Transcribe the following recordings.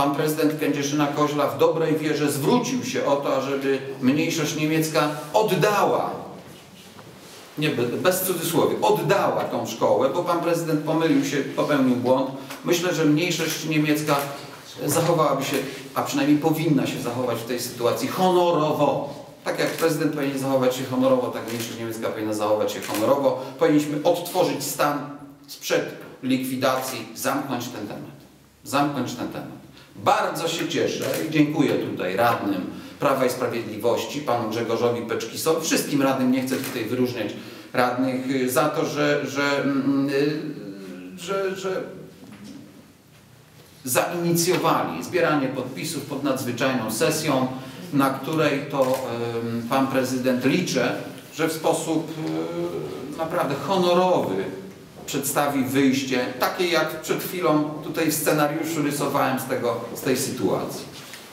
pan prezydent Kędzierzyna-Koźla w dobrej wierze zwrócił się o to, ażeby mniejszość niemiecka oddała, nie bez cudzysłowie, oddała tą szkołę, bo pan prezydent pomylił się, popełnił błąd. Myślę, że mniejszość niemiecka zachowałaby się, a przynajmniej powinna się zachować w tej sytuacji honorowo. Tak jak prezydent powinien zachować się honorowo, tak mniejszość niemiecka powinna zachować się honorowo. Powinniśmy odtworzyć stan sprzed likwidacji, zamknąć ten temat. Zamknąć ten temat. Bardzo się cieszę i dziękuję tutaj radnym Prawa i Sprawiedliwości, panu Grzegorzowi Peczkisowi, wszystkim radnym, nie chcę tutaj wyróżniać radnych, za to, że, że, że, że zainicjowali zbieranie podpisów pod nadzwyczajną sesją, na której to pan prezydent liczę, że w sposób naprawdę honorowy przedstawi wyjście, takie jak przed chwilą tutaj w scenariuszu rysowałem z, tego, z tej sytuacji.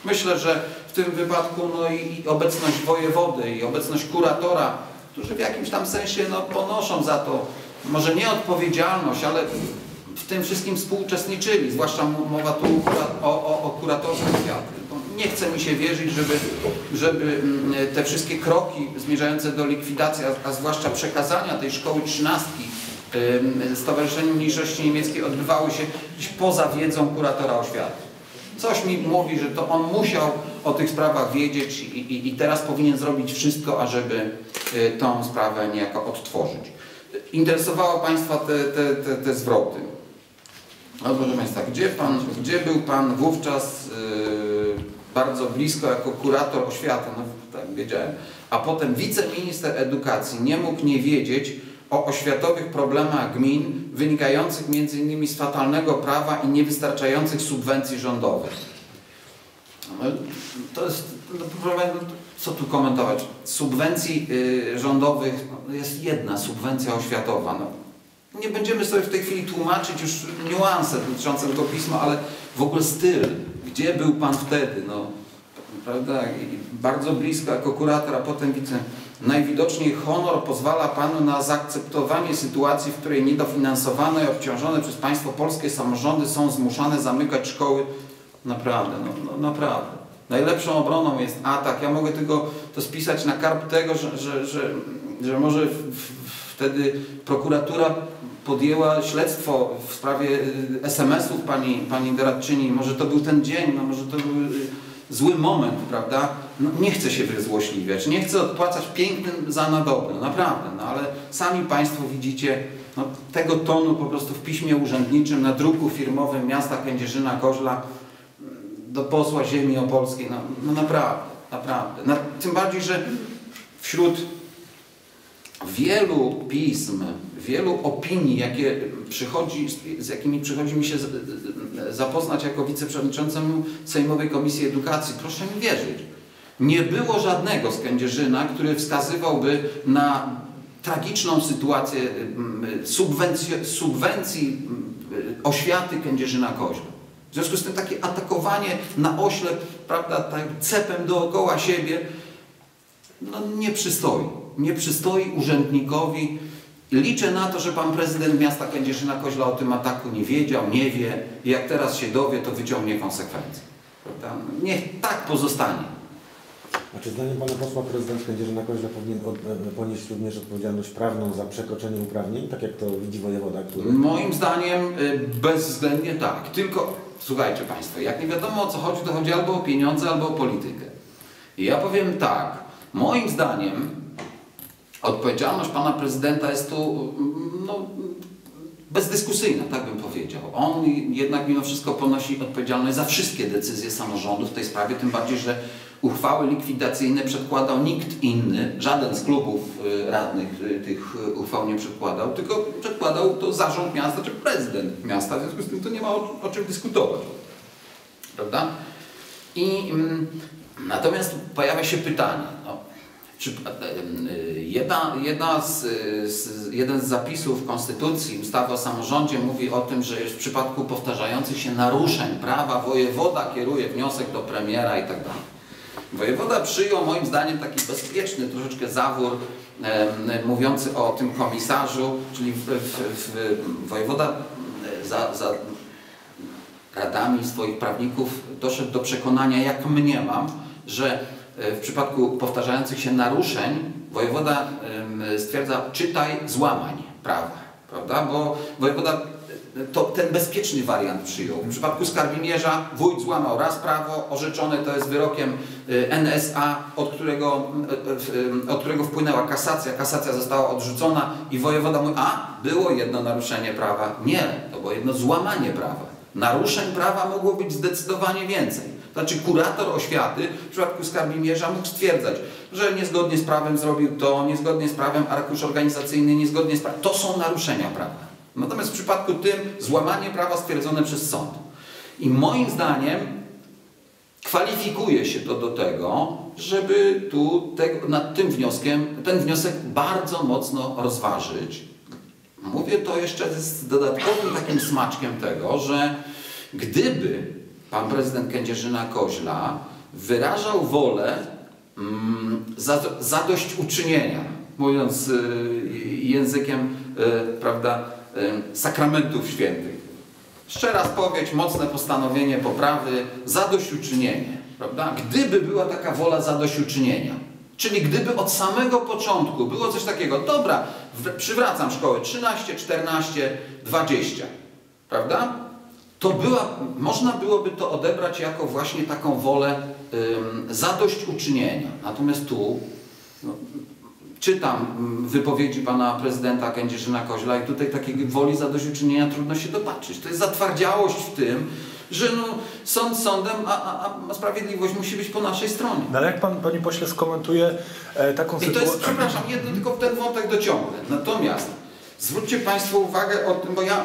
Myślę, że w tym wypadku no i obecność wojewody i obecność kuratora, którzy w jakimś tam sensie no, ponoszą za to, może nie odpowiedzialność, ale w tym wszystkim współuczestniczyli, zwłaszcza mowa tu o, o, o kuratorze oświaty. Nie chce mi się wierzyć, żeby, żeby mm, te wszystkie kroki zmierzające do likwidacji, a, a zwłaszcza przekazania tej szkoły trzynastki Stowarzyszeniu Mniejszości Niemieckiej odbywały się gdzieś poza wiedzą kuratora oświaty. Coś mi mówi, że to on musiał o tych sprawach wiedzieć i, i, i teraz powinien zrobić wszystko, ażeby y, tą sprawę niejako odtworzyć. Interesowało Państwa te, te, te, te zwroty. No proszę Państwa, gdzie, pan, gdzie był Pan wówczas yy, bardzo blisko jako kurator oświaty, no tak wiedziałem, a potem wiceminister edukacji nie mógł nie wiedzieć, o oświatowych problemach gmin wynikających m.in. z fatalnego prawa i niewystarczających subwencji rządowych. No, to jest, no, co tu komentować? Subwencji y, rządowych no, jest jedna subwencja oświatowa. No, nie będziemy sobie w tej chwili tłumaczyć już niuanse dotyczące tego pisma, ale w ogóle styl. Gdzie był Pan wtedy? No, prawda? Bardzo blisko jako kurator, a potem widzę Najwidoczniej honor pozwala Panu na zaakceptowanie sytuacji, w której niedofinansowane i obciążone przez państwo polskie samorządy są zmuszane zamykać szkoły. Naprawdę, no, no naprawdę. Najlepszą obroną jest atak. Ja mogę tylko to spisać na karp tego, że, że, że, że może wtedy prokuratura podjęła śledztwo w sprawie y, SMS-ów pani, pani doradczyni. Może to był ten dzień, no może to był y, zły moment, prawda? No, nie chcę się wyzłośliwiać, nie chcę odpłacać pięknym za na dobre, no, naprawdę, no ale sami Państwo widzicie no, tego tonu po prostu w piśmie urzędniczym, na druku firmowym miasta Kędzierzyna-Koźla mm, do posła ziemi opolskiej, no, no naprawdę, naprawdę. No, tym bardziej, że wśród wielu pism, wielu opinii, jakie przychodzi, z jakimi przychodzi mi się zapoznać jako wiceprzewodniczącemu Sejmowej Komisji Edukacji, proszę mi wierzyć, nie było żadnego z Kędzierzyna, który wskazywałby na tragiczną sytuację subwencji, subwencji oświaty Kędzierzyna-Koźla. W związku z tym takie atakowanie na oślep, prawda, tak cepem dookoła siebie, no nie przystoi. Nie przystoi urzędnikowi. Liczę na to, że pan prezydent miasta Kędzierzyna-Koźla o tym ataku nie wiedział, nie wie jak teraz się dowie, to wyciągnie konsekwencje. Prawda? Niech tak pozostanie. A czy zdaniem Pana posła prezydent Kędzierzyna-Koźle powinien od, e, ponieść również odpowiedzialność prawną za przekroczenie uprawnień, tak jak to widzi wojewoda? Który... Moim zdaniem y, bezwzględnie tak. Tylko, słuchajcie Państwo, jak nie wiadomo o co chodzi, to chodzi albo o pieniądze, albo o politykę. I ja powiem tak, moim zdaniem odpowiedzialność Pana Prezydenta jest tu no, bezdyskusyjna, tak bym powiedział. On jednak mimo wszystko ponosi odpowiedzialność za wszystkie decyzje samorządu w tej sprawie, tym bardziej, że uchwały likwidacyjne przedkładał nikt inny, żaden z klubów y, radnych y, tych uchwał nie przedkładał, tylko przedkładał to zarząd miasta czy prezydent miasta, w związku z tym to nie ma o, o czym dyskutować. Prawda? I mm, natomiast pojawia się pytanie, czy, y, jedna, jedna z, z, jeden z zapisów Konstytucji, ustawy o samorządzie mówi o tym, że w przypadku powtarzających się naruszeń prawa wojewoda kieruje wniosek do premiera i tak. Wojewoda przyjął moim zdaniem taki bezpieczny troszeczkę zawór e, mówiący o tym komisarzu, czyli w, w, w, wojewoda za, za radami swoich prawników doszedł do przekonania, jak mniemam, że e, w przypadku powtarzających się naruszeń wojewoda stwierdza czytaj złamań prawa, prawda? Bo wojewoda e, to ten bezpieczny wariant przyjął. W przypadku skarbimierza wójt złamał raz prawo, orzeczone to jest wyrokiem e, NSA, od którego, e, e, od którego wpłynęła kasacja. Kasacja została odrzucona i wojewoda mówi, a było jedno naruszenie prawa. Nie, to było jedno złamanie prawa. Naruszeń prawa mogło być zdecydowanie więcej. Znaczy kurator oświaty w przypadku skarbimierza mógł stwierdzać, że niezgodnie z prawem zrobił to, niezgodnie z prawem arkusz organizacyjny, niezgodnie z prawem. To są naruszenia prawa. Natomiast w przypadku tym złamanie prawa stwierdzone przez sąd. I moim zdaniem kwalifikuje się to do tego, żeby tu tego, nad tym wnioskiem, ten wniosek bardzo mocno rozważyć. Mówię to jeszcze z dodatkowym takim smaczkiem tego, że gdyby pan prezydent Kędzierzyna-Koźla wyrażał wolę mm, za, zadośćuczynienia, mówiąc y, językiem y, prawda, y, sakramentów świętych. Szczera spowiedź, mocne postanowienie poprawy, zadośćuczynienie. Prawda? Gdyby była taka wola zadośćuczynienia, czyli gdyby od samego początku było coś takiego, dobra, przywracam szkołę 13, 14, 20, prawda? To była, można byłoby to odebrać jako właśnie taką wolę ym, zadośćuczynienia. Natomiast tu no, czytam wypowiedzi pana prezydenta Kędzierzyna Koźla i tutaj takiej woli zadośćuczynienia trudno się dopatrzyć. To jest zatwardziałość w tym, że no, sąd sądem, a, a, a sprawiedliwość musi być po naszej stronie. No ale jak pan, panie pośle, skomentuje e, taką I to jest, sytuację? przepraszam, jedno tylko ten wątek dociągnę. Natomiast zwróćcie Państwo uwagę o tym, bo ja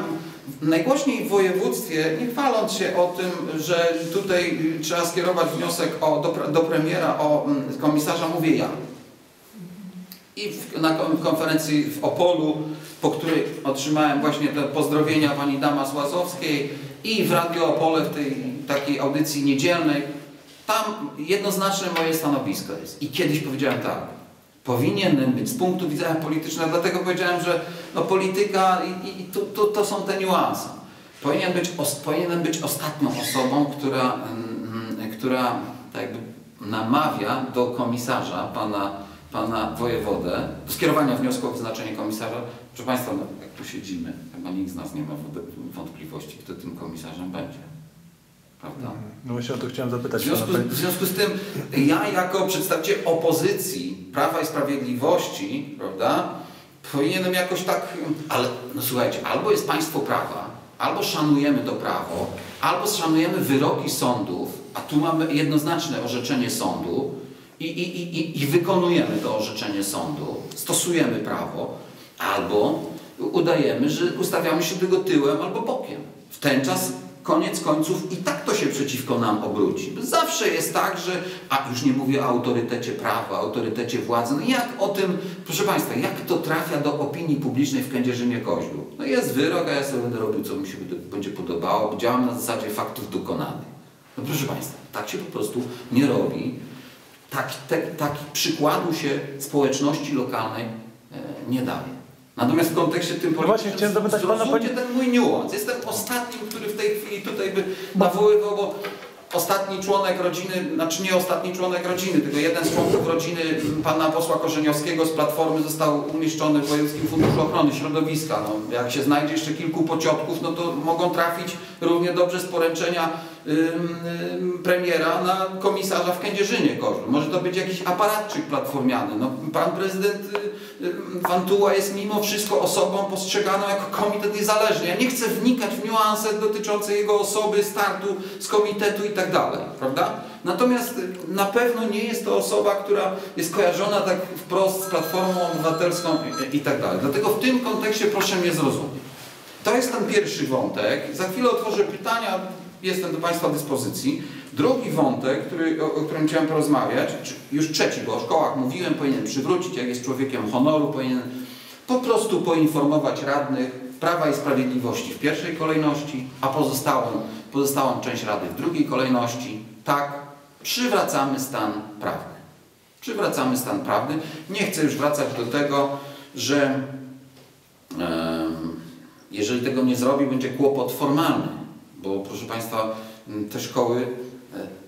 najgłośniej w województwie, nie chwaląc się o tym, że tutaj trzeba skierować wniosek o, do, do premiera o mm, komisarza, mówię ja. I w, na kon- konferencji w Opolu, po której otrzymałem właśnie te pozdrowienia pani Damas Łazowskiej i w Radio Opole w tej takiej audycji niedzielnej, tam jednoznaczne moje stanowisko jest. I kiedyś powiedziałem tak, powinienem być z punktu widzenia politycznego, dlatego powiedziałem, że no, polityka i, i, to, to, to są te niuanse. Powinien być, os, powinienem być ostatnią osobą, która, mm, która tak jakby namawia do komisarza, pana, pana wojewodę, do skierowania wniosku o wyznaczenie komisarza. Proszę Państwa, no, jak tu siedzimy, chyba nikt z nas nie ma wątpliwości, kto tym komisarzem będzie. Prawda? No właśnie o to chciałem W zapytać związku, pana. w związku z tym ja jako przedstawiciel opozycji Prawa i Sprawiedliwości, prawda, powinienem jakoś tak, ale no słuchajcie, albo jest państwo prawa, albo szanujemy to prawo, albo szanujemy wyroki sądów, a tu mamy jednoznaczne orzeczenie sądu i, i, i, i, wykonujemy to orzeczenie sądu, stosujemy prawo, albo udajemy, że ustawiamy się tego tyłem albo bokiem. W ten czas koniec końców i tak to się przeciwko nam obróci. Zawsze jest tak, że, a już nie mówię o autorytecie prawa, autorytecie władzy, no jak o tym, proszę Państwa, jak to trafia do opinii publicznej w Kędzierzynie Koźlu? No jest wyrok, a ja sobie będę robił, co mi się będzie- podobało, działam na zasadzie faktów dokonanych. No proszę Państwa, tak się po prostu nie robi. Tak, te, tak przykładu się społeczności lokalnej e, nie daje. Natomiast w kontekście tym No właśnie, chciałem zapytać pana, panie- ten mój niuans. Jestem ostatnim, który w tej chwili tutaj by nawoływał, bo ostatni członek rodziny, znaczy nie ostatni członek rodziny, tylko jeden z członków rodziny pana posła Korzeniowskiego z Platformy został umieszczony w Wojewódzkim Funduszu Ochrony Środowiska. No, jak się znajdzie jeszcze kilku pociotków, no to mogą trafić równie dobrze z poręczenia premiera na komisarza w Kędzierzynie Koźlu. Może to być jakiś aparatczyk platformiany. No, pan prezydent y, y, jest mimo wszystko osobą postrzeganą jako komitet niezależny. Ja nie chcę wnikać w niuanse dotyczące jego osoby, startu z komitetu i tak dalej, prawda? Natomiast y, na pewno nie jest to osoba, która jest kojarzona tak wprost z Platformą Obywatelską i tak dalej. Dlatego w tym kontekście proszę mnie zrozumieć. To jest ten pierwszy wątek. Za chwilę otworzę pytania, jestem do Państwa dyspozycji. Drugi wątek, który, o, o którym chciałem porozmawiać, już trzeci, bo o szkołach mówiłem, powinien przywrócić, jak jest człowiekiem honoru, powinien po prostu poinformować radnych Prawa i Sprawiedliwości w pierwszej kolejności, a pozostałą, pozostałą część Rady w drugiej kolejności. Tak, przywracamy stan prawny. Przywracamy stan prawny. Nie chcę już wracać do tego, że em, jeżeli tego nie zrobi, będzie kłopot formalny, Bo proszę Państwa, te szkoły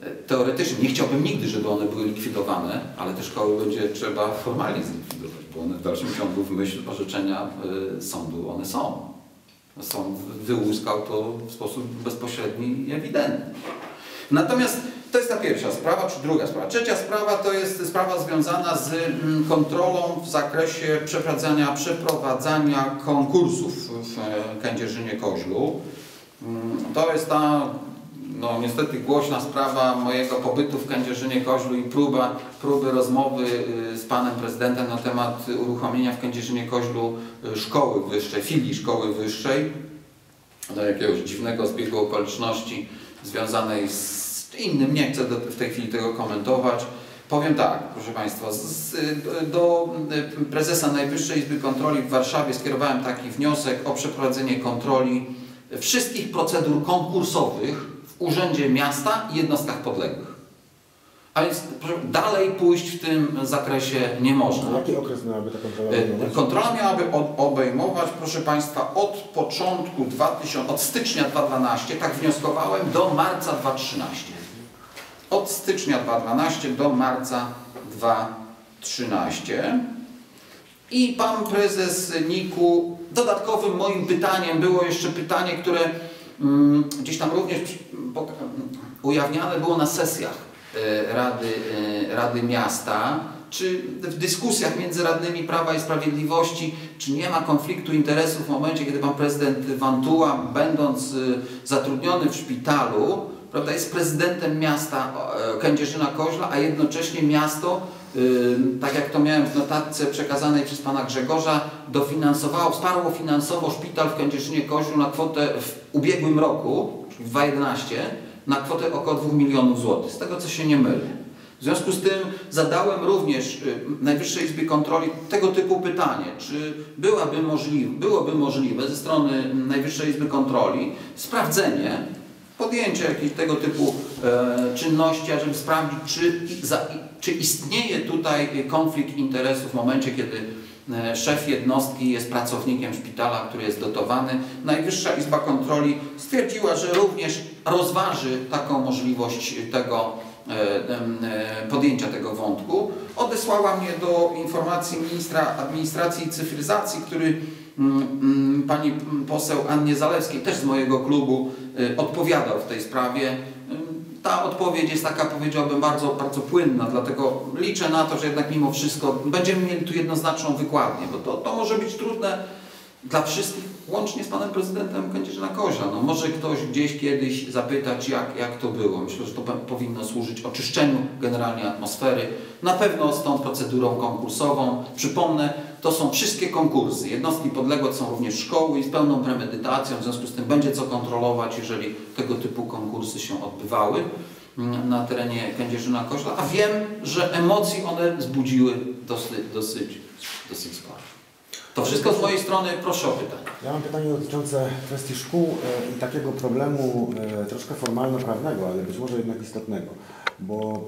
e, e, teoretycznie, nie chciałbym nigdy, żeby one były likwidowane, ale te szkoły będzie trzeba formalnie zlikwidować, bo one w dalszym ciągu w myśl orzeczenia e, sądu one są. Sąd wyłuskał to w sposób bezpośredni i ewidentny. Natomiast to jest ta pierwsza sprawa, czy druga sprawa. Trzecia sprawa to jest sprawa związana z kontrolą w zakresie przeprowadzania, przeprowadzania konkursów w Kędzierzynie-Koźlu. Mm, To jest ta, no niestety głośna sprawa mojego pobytu w Kędzierzynie-Koźlu i próba, próby rozmowy y, z panem prezydentem na temat uruchomienia w Kędzierzynie-Koźlu y, szkoły wyższej, filii szkoły wyższej do jakiegoś dziwnego zbiegu okoliczności związanej z innym, nie chcę do, w tej chwili tego komentować. Powiem tak, proszę Państwa, z, do prezesa Najwyższej Izby Kontroli w Warszawie skierowałem taki wniosek o przeprowadzenie kontroli wszystkich procedur konkursowych w Urzędzie Miasta i jednostkach podległych. A więc dalej pójść w tym zakresie nie można. A jaki okres miałaby ta kontrola E, obejmować? Kontrola miałaby obejmować, proszę Państwa, od początku 2000, od stycznia 2012, tak wnioskowałem, do marca 2013. Od stycznia 2012 do marca 2013. I pan prezes NIK-u, dodatkowym moim pytaniem było jeszcze pytanie, które mm, gdzieś tam również przy- pok- ujawniane było na sesjach e, Rady, e, Rady Miasta, czy w dyskusjach między radnymi Prawa i Sprawiedliwości, czy nie ma konfliktu interesów w momencie, kiedy pan prezydent Wantuła, będąc e, zatrudniony w szpitalu, prawda, jest prezydentem miasta Kędzierzyna-Koźla, a jednocześnie miasto tak jak to miałem w notatce przekazanej przez pana Grzegorza, dofinansowało, wsparło finansowo szpital w Kędzierzynie-Koźlu na kwotę w ubiegłym roku, czyli w 2011, na kwotę około 2 milionów złotych, z tego co się nie mylę. W związku z tym zadałem również y, Najwyższej Izbie Kontroli tego typu pytanie, czy byłaby możliwe, byłoby możliwe ze strony Najwyższej Izby Kontroli sprawdzenie, podjęcie jakichś tego typu e, czynności, ażeby sprawdzić, czy, za, czy istnieje tutaj konflikt interesów w momencie, kiedy e, szef jednostki jest pracownikiem szpitala, który jest dotowany. Najwyższa Izba Kontroli stwierdziła, że również rozważy taką możliwość tego e, e, podjęcia tego wątku. Odesłała mnie do informacji ministra administracji i cyfryzacji, który pani poseł Annie Zalewskiej, też z mojego klubu, y, odpowiadał w tej sprawie. Y, Ta odpowiedź jest taka, powiedziałbym, bardzo, bardzo płynna, dlatego liczę na to, że jednak mimo wszystko będziemy mieli tu jednoznaczną wykładnię, bo to, to może być trudne dla wszystkich, łącznie z panem prezydentem Kędzierzyna Koźla. No, może ktoś gdzieś kiedyś zapytać, jak, jak to było. Myślę, że to powinno służyć oczyszczeniu generalnie atmosfery. Na pewno z tą procedurą konkursową. Przypomnę, to są wszystkie konkursy. Jednostki podległe są również szkoły i z pełną premedytacją. W związku z tym będzie co kontrolować, jeżeli tego typu konkursy się odbywały mm, na terenie Kędzierzyna Koźla. A wiem, że emocji one wzbudziły dosyć, dosyć, dosyć sporo. To wszystko z mojej strony. Proszę o pytanie. Ja mam pytanie dotyczące kwestii szkół e, i takiego problemu e, troszkę formalno-prawnego, ale być może jednak istotnego. Bo